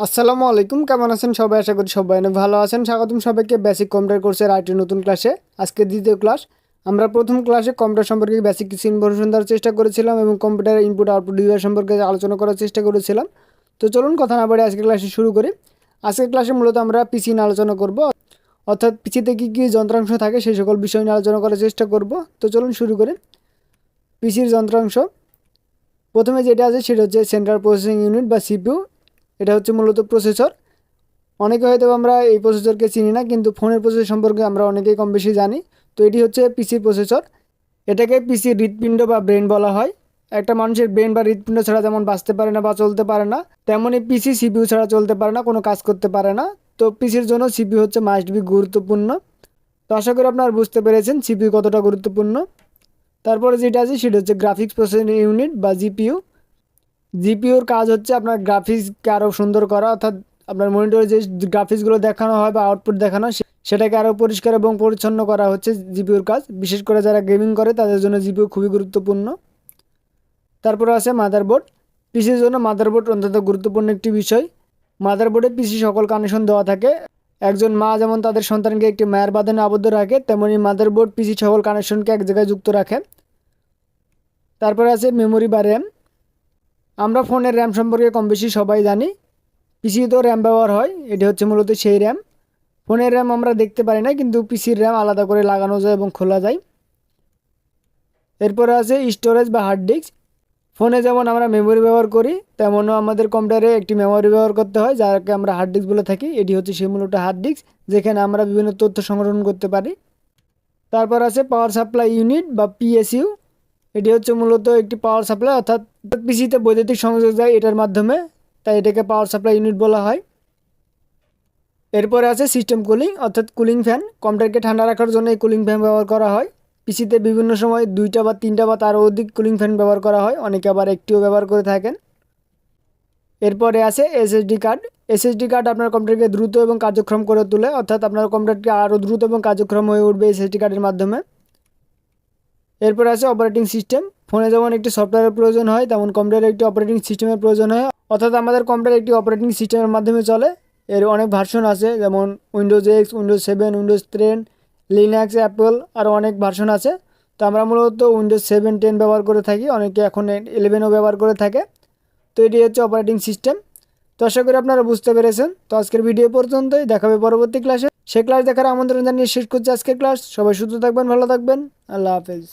আসসালামু আলাইকুম, কেমন আছেন সবাই? আশা করি সবাই অনেক ভালো আছেন। স্বাগতম সবাইকে বেসিক কম্পিউটার কোর্সের আরেকটি নতুন ক্লাসে আজকে দ্বিতীয় ক্লাস আমরা প্রথম ক্লাসে কম্পিউটার সম্পর্কে বেসিক কিছু ইনফরমেশন দেওয়ার চেষ্টা করেছিলাম এবং কম্পিউটার ইনপুট আউটপুট ডিভাইস সম্পর্কে আলোচনা করার চেষ্টা করেছিলাম। তো চলুন, কথা না বাড়ি আজকের ক্লাসে শুরু করি। আজকের ক্লাসে মূলত আমরা পিসি নিয়ে আলোচনা করব। অর্থাৎ পিসিতে কী কী যন্ত্রাংশ থাকে সেই সকল বিষয় নিয়ে আলোচনা করার চেষ্টা করব। তো চলুন শুরু করি। পিসির যন্ত্রাংশ। প্রথমে যেটা আছে সেটা হচ্ছে সেন্ট্রাল প্রসেসিং ইউনিট বা সিপিইউ এটা হচ্ছে মূলত প্রসেসর অনেকে হয়তো আমরা এই প্রসেসরকে চিনি না, কিন্তু ফোনের প্রসেসর সম্পর্কে আমরা অনেকেই কম বেশি জানি। তো এটি হচ্ছে পিসির প্রসেসর এটাকে পিসির হৃৎপিণ্ড বা ব্রেন বলা হয়। একটা মানুষের ব্রেন বা হৃৎপিণ্ড ছাড়া যেমন বাঁচতে পারে না বা চলতে পারে না। তেমনই পিসি সিপিইউ ছাড়া চলতে পারে না, কোনো কাজ করতে পারে না। তো পিসির জন্য সিপিউ হচ্ছে মাস্ট বি গুরুত্বপূর্ণ। তো আশা করি আপনারা বুঝতে পেরেছেন সিপিউ কতটা গুরুত্বপূর্ণ। তারপরে যেটা আছে সেটা হচ্ছে গ্রাফিক্স প্রসেসিং ইউনিট বা জিপিইউ জিপিওর কাজ হচ্ছে আপনার গ্রাফিক্সকে আরও সুন্দর করা, অর্থাৎ আপনার মনিটরে যে গ্রাফিক্সগুলো দেখানো হয় বা আউটপুট দেখানো সেটাকে আরও পরিষ্কার এবং পরিচ্ছন্ন করা হচ্ছে জিপিওর কাজ। বিশেষ করে যারা গেমিং করে, তাদের জন্য জিপিও খুবই গুরুত্বপূর্ণ। তারপরে আছে মাদারবোর্ড পিসির জন্য মাদারবোর্ড অত্যন্ত গুরুত্বপূর্ণ একটি বিষয়। মাদারবোর্ডে পিসি সকল কানেকশন দেওয়া থাকে। একজন মা যেমন তাদের সন্তানকে একটি মায়ের বাঁধনে আবদ্ধ রাখে, তেমনি মাদারবোর্ড পিসি সকল কানেকশনকে এক জায়গায় যুক্ত রাখে। তারপরে আছে মেমোরি বা র্যাম আমরা ফোনের র্যাম সম্পর্কে কম বেশি সবাই জানি। পিসিতেও র্যাম ব্যবহার হয়, এটি হচ্ছে মূলত সেই র্যাম ফোনের র্যাম আমরা দেখতে পারি না, কিন্তু পিসির র্যাম আলাদা করে লাগানো যায় এবং খোলা যায়। এরপরে আছে স্টোরেজ বা হার্ড ডিস্ক ফোনে যেমন আমরা মেমোরি ব্যবহার করি, তেমনও আমাদের কম্পিউটারে একটি মেমোরি ব্যবহার করতে হয়, যাকে আমরা হার্ড ডিস্ক বলে থাকি। এটি হচ্ছে সেই মূলত হার্ড ডিস্ক যেখানে আমরা বিভিন্ন তথ্য সংগ্রহণ করতে পারি। তারপর আছে পাওয়ার সাপ্লাই ইউনিট বা পিএসইউ এটি হচ্ছে মূলত একটি পাওয়ার সাপ্লাই অর্থাৎ পিসিতে বৈদ্যুতিক সংযোগ যায় এটার মাধ্যমে, তাই এটাকে পাওয়ার সাপ্লাই ইউনিট বলা হয়। এরপরে আছে সিস্টেম কুলিং অর্থাৎ কুলিং ফ্যান কম্পিউটারকে ঠান্ডা রাখার জন্য এই কুলিং ফ্যান ব্যবহার করা হয়। পিসিতে বিভিন্ন সময় দুইটা বা তিনটা বা তারও অধিক কুলিং ফ্যান ব্যবহার করা হয়। অনেকে আবার একটিও ব্যবহার করে থাকেন। এরপরে আছে এসএসডি কার্ড এসএসডি কার্ড আপনার কম্পিউটারকে দ্রুত এবং কার্যক্ষম করে তোলে, অর্থাৎ আপনার কম্পিউটারটি আরও দ্রুত এবং কার্যক্ষম হয়ে উঠবে এসএসডি কার্ডের মাধ্যমে। এরপর আছে অপারেটিং সিস্টেম ফোনে যেমন একটি সফটওয়্যারের প্রয়োজন হয়, তেমন কম্পিউটারে একটি অপারেটিং সিস্টেমের প্রয়োজন হয়। অর্থাৎ আমাদের কম্পিউটার একটি অপারেটিং সিস্টেমের মাধ্যমে চলে। এর অনেক ভার্সন আছে, যেমন Windows X Windows seven Windows ten Linux Apple আরও অনেক ভার্সন আছে। তো আমরা মূলত উইন্ডোজ সেভেন টেন ব্যবহার করে থাকি, অনেকে এখন ইলেভেনও ব্যবহার করে থাকে। তো এটি হচ্ছে অপারেটিং সিস্টেম তো আশা করি আপনারা বুঝতে পেরেছেন। তো আজকের ভিডিও পর্যন্তই দেখাবে পরবর্তী ক্লাসে সে ক্লাস দেখার আমন্ত্রণ জানিয়ে শেষ করছি আজকের ক্লাস সবাই সুস্থ থাকবেন, ভালো থাকবেন। আল্লাহ হাফেজ।